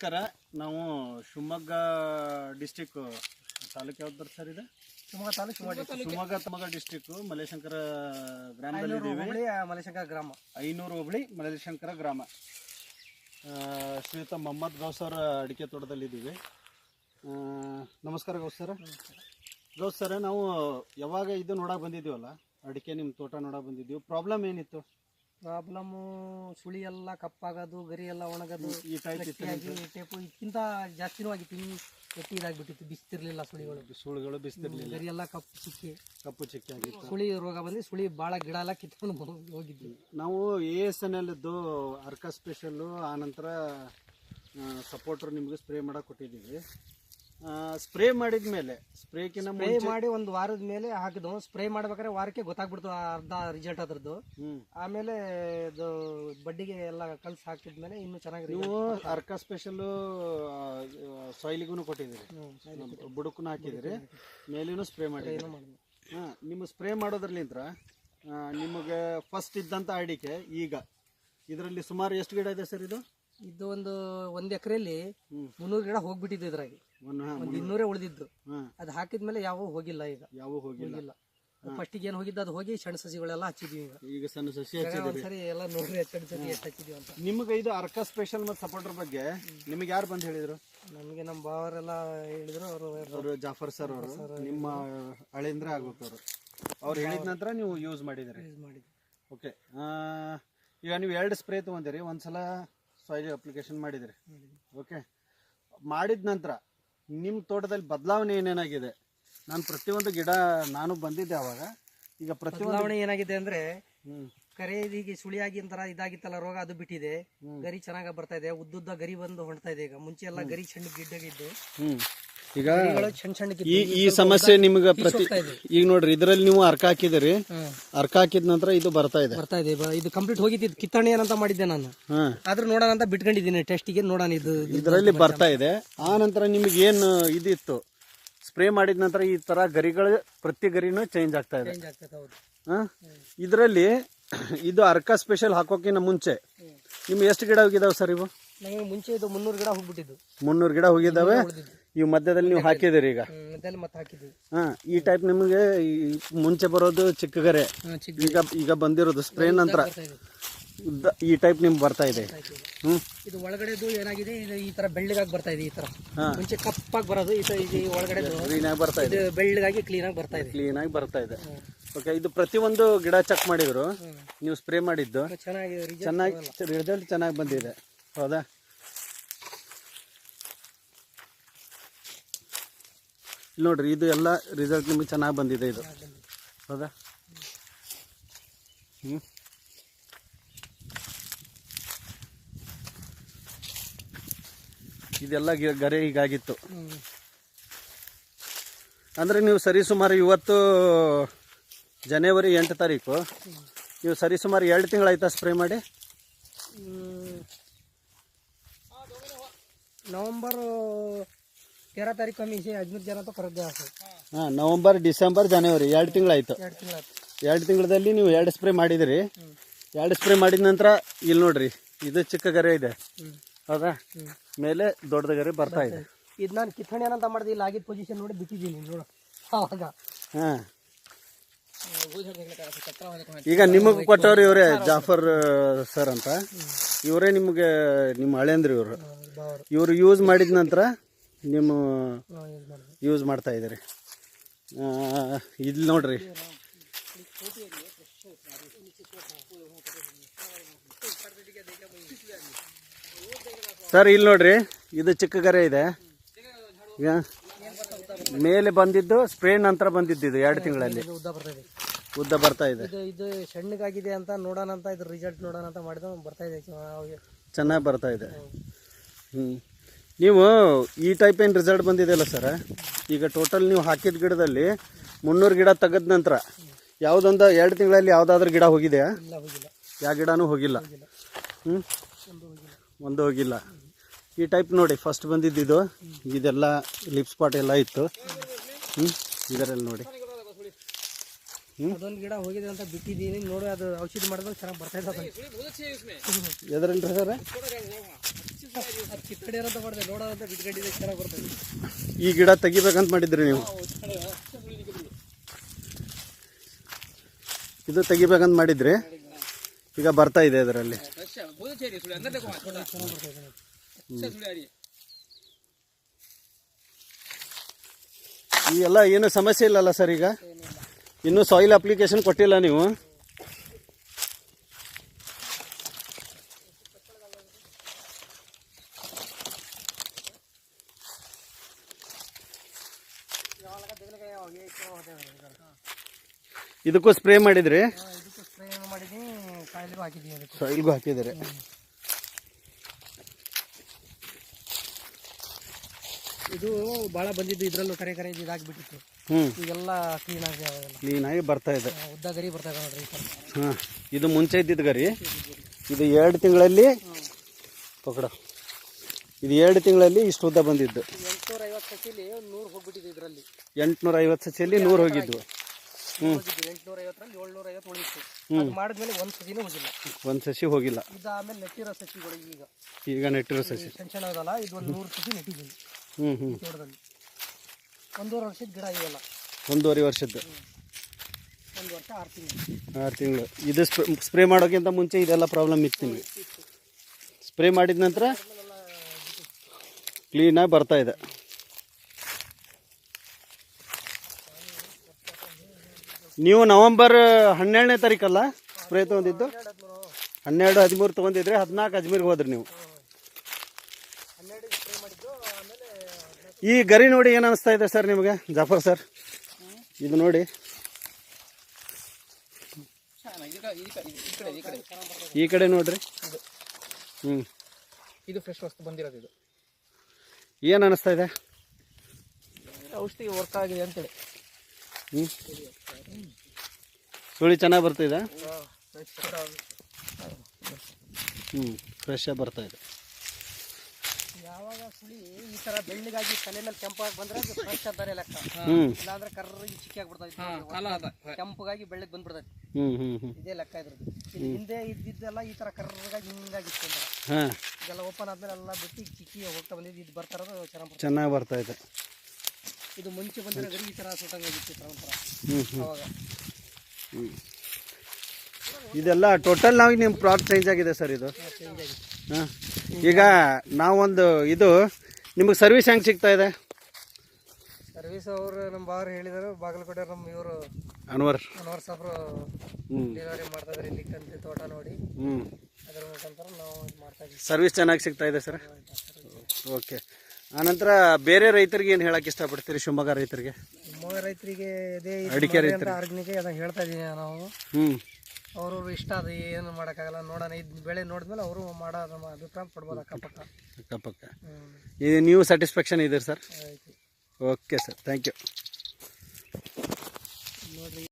ನಮಸ್ಕಾರ. ನಾವು ಶಿವಮೊಗ್ಗ ಡಿಸ್ಟಿಕ್ ತಾಲೂಕ್ ಯಾವ್ದು ಬರ್ತದೆ ಸರ್ ಇದು? ಶಿವಮೊಗ್ಗ ತಾಲೂಕು ಶಿವಮೊಗ್ಗ ಶಿವಮೊಗ್ಗ ಶಿವಮೊಗ್ಗ ಡಿಸ್ಟಿಕ್ ಮಲೇಶಂಕರ ಗ್ರಾಮದಲ್ಲಿ ಐನೂರು ಇದ್ದೀವಿ ಹೋಬಳಿ ಮಲೆಶಂಕರ ಗ್ರಾಮ. ಐನೂರು ಹೋಬಳಿ ಮಲೇಶಂಕರ ಗ್ರಾಮ. ಆ, ಶ್ರೀಯುತ ಮೊಹಮ್ಮದ್ ಗೌಸ್ ಅವರ ಅಡಿಕೆ ತೋಟದಲ್ಲಿದ್ದೀವಿ. ಆ, ನಮಸ್ಕಾರ ಗೌಸ್ ಸರ್. ಗೌಸ್ ಸರ್ ನಾವು ಯಾವಾಗ ಇದು ನೋಡಕ್ಕೆ ಬಂದಿದ್ದೀವಲ್ಲ? ಅಡಿಕೆ ನಿಮ್ಮ ತೋಟ ನೋಡಕ್ಕೆ ಬಂದಿದ್ದೀವಿ. ಪ್ರಾಬ್ಲಮ್ ಏನಿತ್ತು? ಪ್ರಾಬ್ಲಮ್ಮು ಸುಳಿ ಎಲ್ಲ ಕಪ್ಪಾಗೋದು ಗರಿ ಎಲ್ಲ ಒಣಗೋದು ಈ ಟೈಪ್ ಟೇಪು ಇದಕ್ಕಿಂತ ಜಾಸ್ತಿನೂ ಆಗಿತ್ತು. ಇನ್ನು ಗಟ್ಟಿ ಇದಾಗ್ಬಿಟ್ಟಿತ್ತು. ಬಿಸ್ತಿರ್ಲಿಲ್ಲ ಸುಳಿಗಳು. ಸುಳಿಗಳು ಬಿಸ್ತಿರ್ಲಿಲ್ಲ. ಗರಿ ಎಲ್ಲ ಕಪ್ಪು ಚಿಕ್ಕಿ. ಕಪ್ಪು ಚಿಕ್ಕಿ ಆಗಿತ್ತು. ಸುಳಿ ರೋಗ ಬಂದು ಸುಳಿ ಭಾಳ ಗಿಡ ಎಲ್ಲ ಕಿತ್ಕೊಂಡು ಹೋಗಿದ್ವಿ. ನಾವು ಎ ಎಸ್ ಎನ್ ಎಲ್ ಇದ್ದು ಅರ್ಕ ಸ್ಪೆಷಲ್ಲು ಆನಂತರ ಸಪೋರ್ಟರ್ ನಿಮಗೆ ಸ್ಪ್ರೇ ಮಾಡಕ್ಕೆ ಕೊಟ್ಟಿದ್ದೀವಿ. ಸ್ಪ್ರೇ ಮಾಡಿದ ಮೇಲೆ ಸ್ಪ್ರೇಕಿನ ಸ್ಪ್ರೇ ಮಾಡಿ ಒಂದು ವಾರದ ಮೇಲೆ ಹಾಕಿದ್ವು. ಸ್ಪ್ರೇ ಮಾಡ್ಬೇಕಾದ್ರೆ ವಾರಕ್ಕೆ ಗೊತ್ತಾಗ್ಬಿಡ್ತು ಅರ್ಧ ರಿಸಲ್ಟ್ ಅದ್ರದ್ದು. ಆಮೇಲೆ ಇದು ಬಡ್ಡಿಗೆ ಎಲ್ಲ ಕಲ್ಸಿ ಹಾಕಿದ್ಮೇಲೆ ಇನ್ನು ಚೆನ್ನಾಗಿ ನೀವು ಅರ್ಕ ಸ್ಪೆಷಲ್ ಸಾಯ್ಲಿಗೂ ಕೊಟ್ಟಿದ್ದೀರಿ. ಬುಡಕ್ಕೂ ಹಾಕಿದಿರಿ ಮೇಲೂ ಸ್ಪ್ರೇ ಮಾಡಿ ಹಾಂ ನಿಮ್ಮ ಸ್ಪ್ರೇ ಮಾಡೋದ್ರಲ್ಲಿಂತ್ರ ನಿಮಗೆ ಫಸ್ಟ್ ಇದ್ದಂಥ ಅಡಿಕೆ ಈಗ ಇದರಲ್ಲಿ ಸುಮಾರು ಎಷ್ಟು ಗಿಡ ಇದೆ ಸರ್ ಇದು? ಇದು ಒಂದು ಒಂದ್ ಎಕರೆಯಲ್ಲಿ ಮುನ್ನೂರು ಗಿಡ ಹೋಗ್ಬಿಟ್ಟಿದ್ದು ಇದ್ರಾಗಿ. ಒಂದು ಇನ್ನೂರೇ ಉಳಿದಿದ್ದು. ಅದು ಹಾಕಿದ್ಮೇಲೆ ಯಾವ ಹೋಗಿಲ್ಲ ಈಗ. ಯಾವ ಹೋಗಿಲ್ಲ. ಫಸ್ಟ್ ಫಸ್ಟಿಗೆ ಏನು ಹೋಗಿದ್ದು ಅದು ಹೋಗಿ ಸಣ್ಣ ಸಸಿಗಳೆಲ್ಲ ಹಚ್ಚಿದೀವಿ ಈಗ. ಈಗ ಸಣ್ಣ ಸಸಿ ಸರಿ ಎಲ್ಲ ನೋಡ್ರಿ ಎತ್ತಡಿ ಸತಿ ಎಷ್ಟು ಹಚ್ಚಿದ್ವಿ ಅಂತ. ನಿಮ್ಗೆ ಇದು ಅರ್ಕ ಸ್ಪೆಷಲ್ ಮತ್ತು ಸಪೋರ್ಟರ್ ಬಗ್ಗೆ ನಿಮಗೆ ಯಾರು ಬಂದು ಹೇಳಿದ್ರು? ನಮಗೆ ನಮ್ಮ ಬಾವರೆಲ್ಲ ಹೇಳಿದ್ರು ಅವರು ಜಾಫರ್ ಸರ್ ಅವರು. ನಿಮ್ಮ ಹಳೇಂದ್ರ ಆಗ್ಬೇಕು ಅವರು. ಅವ್ರು ಹೇಳಿದ ನಂತರ ನೀವು ಯೂಸ್ ಮಾಡಿದಿರಿ. ಯೂಸ್ ಮಾಡಿದ್ವಿ. ಓಕೆ ಈಗ ನೀವು ಎರಡು ಸ್ಪ್ರೇ ತೊಗೊಂಡಿರಿ ಒಂದ್ಸಲ ಸಾಯಿಲ್ ಅಪ್ಲಿಕೇಶನ್ ಮಾಡಿದಿರಿ. ಓಕೆ ಮಾಡಿದ ನಂತರ ನಿಮ್ಮ ತೋಟದಲ್ಲಿ ಬದಲಾವಣೆ ಏನೇನಾಗಿದೆ? ನಾನು ಪ್ರತಿಯೊಂದು ಗಿಡ ನಾನು ಬಂದಿದ್ದೆ ಅವಾಗ. ಈಗ ಪ್ರತಿಯೊಂದು ಬದಲಾವಣೆ ಏನಾಗಿದೆ ಅಂದ್ರೆ ಹ್ಮ್. ಕರೆ ಹೀಗೆ ಸುಳಿಯಾಗಿ ಒಂಥರ ಇದಾಗಿತ್ತಲ್ಲ ರೋಗ ಅದು ಬಿಟ್ಟಿದೆ. ಗರಿ ಚೆನ್ನಾಗಿ ಬರ್ತಾ ಇದೆ. ಉದ್ದುದ್ದ ಗರಿ ಬಂದು ಹೊಂಟ್ತಾ ಇದೆ ಈಗ. ಮುಂಚೆ ಎಲ್ಲ ಗರಿ ಸಣ್ಣ ಗಿಡ್ಡಗಿದ್ದು ಹ್ಮ್. ಈಗ ಗರಿಗಳು ಸಣ್ಣ ಸಣ್ಣ ಈ ಈ ಸಮಸ್ಯೆ ನಿಮ್ಗೆ ಪ್ರತಿ ಈಗ ನೋಡ್ರಿ ಇದರಲ್ಲಿ ನೀವು ಅರ್ಕ ಹಾಕಿದಿರಿ. ಅರ್ಕ ಹಾಕಿದ ನಂತರ ಇದು ಬರ್ತಾ ಇದೆ. ಬರ್ತಾ ಇದೆ. ಬ- ಇದು ಕಂಪ್ಲೀಟ್ ಹೋಗಿದ್ದು ಕಿತ್ತಣೆ ಏನಂತ ಮಾಡಿದ್ದೆ ನಾನು. ಹಾ. ಆದ್ರೂ ನೋಡೋಣ ಅಂತ ಬಿಟ್ಕೊಂಡಿದ್ದೀನಿ. ಟೆಸ್ಟಿಗೆ ನೋಡೋಣ ಇದು ಇದು ಇದರಲ್ಲಿ ಬರ್ತಾ ಇದೆ. ಆ ನಂತರ ನಿಮ್ಗೆ ಏನು ಇದಿತ್ತು? ಸ್ಪ್ರೇ ಮಾಡಿದ ನಂತರ ಈ ತರ ಗರಿಗಳು ಪ್ರತಿ ಗರಿನೂ ಚೇಂಜ್ ಆಗ್ತಾ ಇದೆ. ಹೌದು. ಇದರಲ್ಲಿ ಇದು ಅರ್ಕ ಸ್ಪೆಷಲ್ ಹಾಕೋಕ್ಕಿಂತ ಮುಂಚೆ. ನಿಮ್ಗೆ ಎಷ್ಟು ಗಿಡ ಹೋಗಿದಾವೆ ಸರ್ ಇವು? ಮುಂಚೆ ಇದು ಮುನ್ನೂರು ಗಿಡ ಹೋಗ್ಬಿಟ್ಟಿದ್ದು. ಮುನ್ನೂರು ಗಿಡ ಹೋಗಿದ್ದಾವೆ ಉಳಿದಿದ್ದು. ಇವು ಮಧ್ಯದಲ್ಲಿ ನೀವು ಹಾಕಿದಿರಿ ಈಗ. ಮಧ್ಯದಲ್ಲಿ ಮತ್ತೆ ಹಾಕಿದ್ವಿ ಹಾ ಈ ಟೈಪ್ ನಿಮಗೆ ಈ ಮುಂಚೆ ಬರೋದು ಚಿಕ್ಕ ಗರೆ ಚಿಕ್ಕ ಈಗ ಈಗ ಬಂದಿರೋದು ಸ್ಪ್ರೇ ನಂತರ. ಬರ್ತಾ ಇದೆ. ಉದ್ದ ಈ ಟೈಪ್ ನಿಮ್ಗೆ ಬರ್ತಾ ಇದೆ. ಆಯ್ತು ಇದು. ಒಳಗಡೆದು ಏನಾಗಿದೆ? ಇದು ಈ ತರ ಬೆಳ್ಳಗಾಗಿ ಬರ್ತಾ ಇದೆ ಈ ತರ. ಹಾ. ಮುಂಚೆ ಕಪ್ಪಾಗಿ ಬರೋದು ಈ ತರ ಇದು ಒಳಗಡೆ ಕ್ಲೀನಾಗಿ ಬರ್ತಾ ಇದೆ. ಇದು ಬೆಳ್ಳಗಾಗಿ ಕ್ಲೀನ್ ಆಗಿ ಬರ್ತಾ ಇದೆ. ಕ್ಲೀನಾಗಿ ಬರ್ತಾ ಇದೆ. ಓಕೆ ಇದು ಪ್ರತಿಯೊಂದು ಗಿಡ ಚೆಕ್ ಮಾಡಿದ್ರು. ನೀವು ಸ್ಪ್ರೇ ಮಾಡಿದ್ದು. ಚೆನ್ನಾಗಿ ಚೆನ್ನಾಗಿ ರಿಸಲ್ಟ್ ಚೆನ್ನಾಗಿ ಬಂದಿದೆ. ಹೌದಾ? ಇಲ್ಲಿ ನೋಡ್ರಿ, ಇದು ಎಲ್ಲ ರಿಸಲ್ಟ್ ನಿಮಗೆ ಚೆನ್ನಾಗಿ ಬಂದಿದೆ ಇದು. ಹೌದಾ? ಹ್ಞೂ ಇದೆಲ್ಲ ಗರೆ ಹೀಗಾಗಿತ್ತು. ಅಂದರೆ ನೀವು ಸರಿಸುಮಾರು ಇವತ್ತು ಜನವರಿ ಎಂಟು ತಾರೀಕು, ನೀವು ಸರಿಸುಮಾರು ಎರಡು ತಿಂಗಳಾಯ್ತಾ ಸ್ಪ್ರೇ ಮಾಡಿ? ನವೆಂಬರ್ ತೆರ ತಾರೀಕು ಕಮ್ಮಿ ಹದಿಮೂರು ಜನ ಕರೆದೇ ಹಾಕು ಹಾಂ ನವಂಬರ್ ಡಿಸೆಂಬರ್ ಜನವರಿ ಎರಡು ತಿಂಗಳಾಯಿತು ಎರಡು ಎರಡು ತಿಂಗಳಲ್ಲಿ ನೀವು ಎರಡು ಸ್ಪ್ರೇ ಮಾಡಿದಿರಿ ಎರಡು ಸ್ಪ್ರೇ ಮಾಡಿದ ನಂತರ ಇಲ್ಲಿ ನೋಡ್ರಿ ಇದು ಚಿಕ್ಕ ಗರೆ ಇದೆ. ಹೌದಾ? ಮೇಲೆ ದೊಡ್ಡದ ಗರೆ ಬರ್ತಾ ಇದೆ. ಇದು. ನಾನು ಕಿತ್ತಣಿ ಏನಂತ ಮಾಡಿದೆ ಇಲ್ಲಿ ಆಗಿದ್ದ ಪೊಸಿಷನ್ ನೋಡಿ ಬಿಟ್ಟಿದ್ದೀನಿ ನೋಡು. ಆವಾಗ ಹಾಂ. ಈಗ ನಿಮಗೆ ಕೊಟ್ಟವ್ರು ಇವರೇ ಜಾಫರ್ ಸರ್ ಅಂತ. ಇವರೇ ನಿಮಗೆ ನಿಮ್ಮ ಹಳೇಂದ್ರಿ ಇವರು. ಇವರು ಯೂಸ್ ಮಾಡಿದ ನಂತರ ನಿಮ್ಮ ಯೂಸ್ ಮಾಡ್ತಾ ಇದ್ದೀರಿ. ಇಲ್ಲಿ ನೋಡ್ರಿ. ಸರ್ ಇಲ್ಲಿ ನೋಡ್ರಿ ಇದು ಚಿಕ್ಕ ಗರೆ ಇದೆ. ಮೇಲೆ ಬಂದಿದ್ದು ಸ್ಪ್ರೇ ನಂತರ ಬಂದಿದ್ದು ಇದು ಎರಡು ತಿಂಗಳಲ್ಲಿ. ಉದ್ದ ಬರ್ತಾ ಇದೆ. ಇದು. ಸಣ್ಣಗಾಗಿದೆ ಅಂತ ನೋಡೋಣ ಅಂತ ಇದು ರಿಸಲ್ಟ್ ನೋಡೋಣ ಅಂತ ಮಾಡಿದ ಬರ್ತಾ ಇದೆ. ಚೆನ್ನಾಗಿ. ಚೆನ್ನಾಗಿ ಬರ್ತಾ ಇದೆ. ಹ್ಞೂ ನೀವು ಈ ಟೈಪ್ ಏನು ರಿಸಲ್ಟ್ ಬಂದಿದೆಯಲ್ಲ ಸರ್ ಈಗ ಟೋಟಲ್ ನೀವು ಹಾಕಿದ ಗಿಡದಲ್ಲಿ ಮುನ್ನೂರು ಗಿಡ ತೆಗೆದ ನಂತರ ಯಾವುದೊಂದು ಎರಡು ತಿಂಗಳಲ್ಲಿ ಯಾವುದಾದ್ರೂ ಗಿಡ ಹೋಗಿದೆಯಾ? ಯಾವ ಗಿಡನೂ ಹೋಗಿಲ್ಲ. ಹ್ಞೂ ಒಂದು ಹೋಗಿಲ್ಲ. ಈ ಟೈಪ್ ನೋಡಿ ಫಸ್ಟ್ ಬಂದಿದ್ದಿದ್ದು ಇದೆಲ್ಲ ಲಿಪ್ ಸ್ಪಾಟ್ ಎಲ್ಲ ಇತ್ತು. ಹ್ಞೂ ಇದರಲ್ಲಿ ನೋಡಿ. ಅದೊಂದು ಗಿಡ ಹೋಗಿದೆ ಅಂತ ಬಿಟ್ಟಿದ್ದೀನಿ. ನೋಡಿ ಅದು ಔಷಧಿ ಮಾಡಿದ್ರೆ ಚೆನ್ನಾಗಿ ಬರ್ತಾ ಇದ್ದಾರೆ ಎದರಲ್ಲಿ ಸರ್ ಈ ಗಿಡ ತೆಗಿಬೇಕಂತ ಮಾಡಿದ್ರಿ ನೀವು? ಇದು ತೆಗಿಬೇಕಂತ ಮಾಡಿದ್ರಿ? ಈಗ ಬರ್ತಾ ಇದೆ ಅದರಲ್ಲಿ ಈ ಎಲ್ಲ ಏನು ಸಮಸ್ಯೆ ಇಲ್ಲಲ್ಲ ಸರ್ ಈಗ? ಇನ್ನೂ ಸಾಯಿಲ್ ಅಪ್ಲಿಕೇಶನ್ ಕೊಟ್ಟಿಲ್ಲ ನೀವು? ಇದಕ್ಕೂ ಸ್ಪ್ರೇ ಮಾಡಿದ್ರಿ? ಇದಕ್ಕೂ ಸ್ಪ್ರೇ ಮಾಡಿದ್ದೀನಿ ಕಾಯಿಲೆಗೂ ಹಾಕಿದ್ದೀನಿ ಅದಕ್ಕೆ. ಸಾಯಿಲ್ಗೂ ಹಾಕಿದ್ರಿ ಇದು ಭಾಳ ಬಂದಿದ್ದು ಇದರಲ್ಲೂ ಕರೆ ಕರೆ ಇದು ಇದಾಗ್ಬಿಟ್ಟಿತ್ತು. ಈಗೆಲ್ಲ ಕ್ಲೀನ್ ಆಗಿ ಕ್ಲೀನಾಗಿ ಬರ್ತಾ ಇದೆ. ಉದ್ದ ಗರಿ ಬರ್ತಾ ಇದೆ ನೋಡ್ರಿ ಹಾಂ ಇದು ಮುಂಚೆ ಇದ್ದಿದ್ದು ಗರಿ. ಇದು ಎರಡು ತಿಂಗಳಲ್ಲಿ ಪಕಡ. ಇದು ಎರಡು ತಿಂಗಳಲ್ಲಿ ಇಷ್ಟು ಉದ್ದ ಬಂದಿದ್ದು. ಸಸಿಲಿ ನೂರು ಹೋಗ್ಬಿಟ್ಟಿದೆ ಇದರಲ್ಲಿ. ಎಂಟುನೂರ ಐವತ್ತು ಸಸಿಯಲ್ಲಿ ನೂರು ಹೋಗಿದ್ವು. ಹೋಗಿದ್ದು ಎಂಟುನೂರ ಐವತ್ತರಲ್ಲಿ ಏಳ್ನೂರ ಐವತ್ತು ಉಳಿತು ಅದು ಮಾಡಿದ್ಮೇಲೆ ಒಂದು ಸಸಿನೂ ಹೋಗಿಲ್ಲ. ಒಂದು ಸಸಿ ಹೋಗಿಲ್ಲ. ಇದಾದ್ಮೇಲೆ ನೆಟ್ಟಿರೋ ಸಸಿಗಳು ಈಗ. ಈಗ ನೆಟ್ಟಿರೋ ಸಸಿ ಟೆನ್ಷನ್ ಸಣ್ಣ ಇದು ಒಂದು ನೂರು ಸಸಿ ನೆಟ್ಟಿದ್ದೀನಿ. ಹ್ಞೂ ಹ್ಞೂ ತೋಟದಲ್ಲಿ ಒಂದೂವರೆ ವರ್ಷದ ಗಿಡ ಇವೆಲ್ಲ. ಒಂದೂವರೆ ವರ್ಷದ್ದು. ಒಂದು ವರ್ಷ ಆರು ತಿಂಗಳು. ಆರು ತಿಂಗಳು. ಇದು ಸ್ಪ್ರೇ ಮಾಡೋಕ್ಕಿಂತ ಮುಂಚೆ ಇದೆಲ್ಲ ಪ್ರಾಬ್ಲಮ್ ಇತ್ತು ನಿಮಗೆ. ಸ್ಪ್ರೇ ಮಾಡಿದ ನಂತರ ಕ್ಲೀನಾಗಿ ಬರ್ತಾ ಇದೆ. ನೀವು ನವೆಂಬರ್ ಹನ್ನೆರಡನೇ ತಾರೀಕಲ್ಲ ಸ್ಪ್ರೇ ತೊಗೊಂಡಿದ್ದು ಹನ್ನೆರಡು ಹದಿಮೂರು ತಗೊಂಡಿದ್ರೆ ಹದಿನಾಲ್ಕು ಅಜ್ಮೀರ್ಗೆ ಹೋದ್ರಿ ನೀವು. ಈ ಗರಿ ನೋಡಿ ಏನು ಅನಿಸ್ತಾ ಇದೆ ಸರ್ ನಿಮಗೆ? ಜಾಫರ್ ಸರ್ ಇದು ನೋಡಿ. ಈ ಕಡೆ ನೋಡ್ರಿ. ಹ್ಞೂ ಇದು ಫ್ರೆಶ್ ವಸ್ತು ಬಂದಿರೋದು ಇದು. ಏನು ಅನಿಸ್ತಾ ಇದೆ? ಔಷಧಿ ವರ್ಕ್ ಆಗಿದೆ ಅಂತೇಳಿ. ಹ್ಞೂ ಸುಳಿ ಚೆನ್ನಾಗಿ ಬರ್ತಿದೆ ಹ್ಞೂ ಫ್ರೆಶ್ ಆಗಿ ಬರ್ತಾ ಇದೆ. ಯಾವಾಗ ಸುಳಿ ಈ ತರ ಬೆಳ್ಳಿಗಾಗಿ ತಲೆ ಮೇಲೆ ಕೆಂಪಾಗಿ ಬಂದ್ರೆ ಫ್ರೆಶ್ ಅಂತಾರೆ ಲೆಕ್ಕ. ಇಲ್ಲಾಂದ್ರೆ ಕರ್ರಿಗೆ ಚಿಕ್ಕಿ ಆಗ್ಬಿಡ್ತೈತಿ ಕೆಂಪಗಾಗಿ ಬೆಳ್ಳಿಗೆ ಬಂದ್ಬಿಡ್ತೈತಿ ಹ್ಞೂ ಹ್ಞೂ ಹ್ಞೂ ಇದೇ ಲೆಕ್ಕ ಇದ್ರದ್ದು. ಇಲ್ಲಿ ಹಿಂದೆ ಇದ್ದಿದ್ದೆಲ್ಲ ಈ ತರ ಕರ್ರಗಾಗಿ ಹಿಂಗಾಗಿತ್ತು ಇದೆಲ್ಲ ಓಪನ್ ಆದಮೇಲೆ ಎಲ್ಲ ಬಿಟ್ಟು ಚಿಕ್ಕಿ ಹೋಗ್ತಾ ಬಂದಿದ್ದು. ಇದು ಬರ್ತಾರದು ಚೆನ್ನಾಗಿ ಚೆನ್ನಾಗಿ ಬರ್ತಾ ಇದೆ. ಇದು ಮುಂಚೆ ಬಂದ ಗರಿ ಈ ತರ ಸುಟ್ಟಂಗಾಗಿತ್ತು ಪರಂಪರ ಅವಾಗ. ಇದೆಲ್ಲ ಟೋಟಲ್ ನಾವು ನಿಮ್ಮ ಪ್ರಾಡಕ್ಟ್ ಚೇಂಜ್ ಆಗಿದೆ ಸರ್ ಇದು. ಚೇಂಜ್ ಆಗಿದೆ. ಹಾಂ. ಈಗ ನಾವೊಂದು ಇದು ನಿಮಗೆ ಸರ್ವಿಸ್ ಹೆಂಗೆ ಸಿಗ್ತಾ ಇದೆ? ಸರ್ವಿಸ್ ಅವರು ನಮ್ಮ ಬಾವರು ಹೇಳಿದರು ಬಾಗಲಕೋಟೆ ನಮ್ಮ ಇವರು ಅನ್ವರ್. ಅನ್ವರ್ ಸಾಬ್ರು ಡೆಲಿವರಿ ಮಾಡ್ತಾ ಇಲ್ಲಿ ಕಂತೆ ತೋಟ ನೋಡಿ. ಹ್ಞೂ ಅದರ ಮುಖಾಂತರ ನಾವು ಮಾಡ್ತಾ ಇದ್ದೀವಿ ಸರ್ವಿಸ್ ಚೆನ್ನಾಗಿ ಸಿಗ್ತಾ ಇದೆ ಸರ್ ಓಕೆ ಆನಂತರ ಬೇರೆ ರೈತರಿಗೆ ಏನು ಹೇಳಕ್ಕೆ ಇಷ್ಟಪಡ್ತೀರಿ? ಶಿವಮೊಗ್ಗ ರೈತರಿಗೆ? ಶಿವಮೊಗ್ಗ ರೈತರಿಗೆ ಇದೇ ಅಡಿಕೆ ಆರ್ಗ್ಯಾನಿಕ್ ಅದನ್ನ ಹೇಳ್ತಾ ಇದೀನಿ ನಾವು ಹ್ಞೂ ಅವ್ರವ್ರು ಇಷ್ಟ ಅದು ಏನು ಮಾಡೋಕ್ಕಾಗಲ್ಲ ನೋಡೋಣ. ಇದು ಬೆಳೆ ನೋಡಿದ್ಮೇಲೆ ಅವರು ಮಾಡೋ ಅಭಿಪ್ರಾಯ ಪಡ್ಬೋದು ಅಕ್ಕಪಕ್ಕ. ಅಕ್ಕಪಕ್ಕ. ಇದು ನೀವು ಸ್ಯಾಟಿಸ್ಫ್ಯಾಕ್ಷನ್ ಇದೆ sir? Okay sir thank you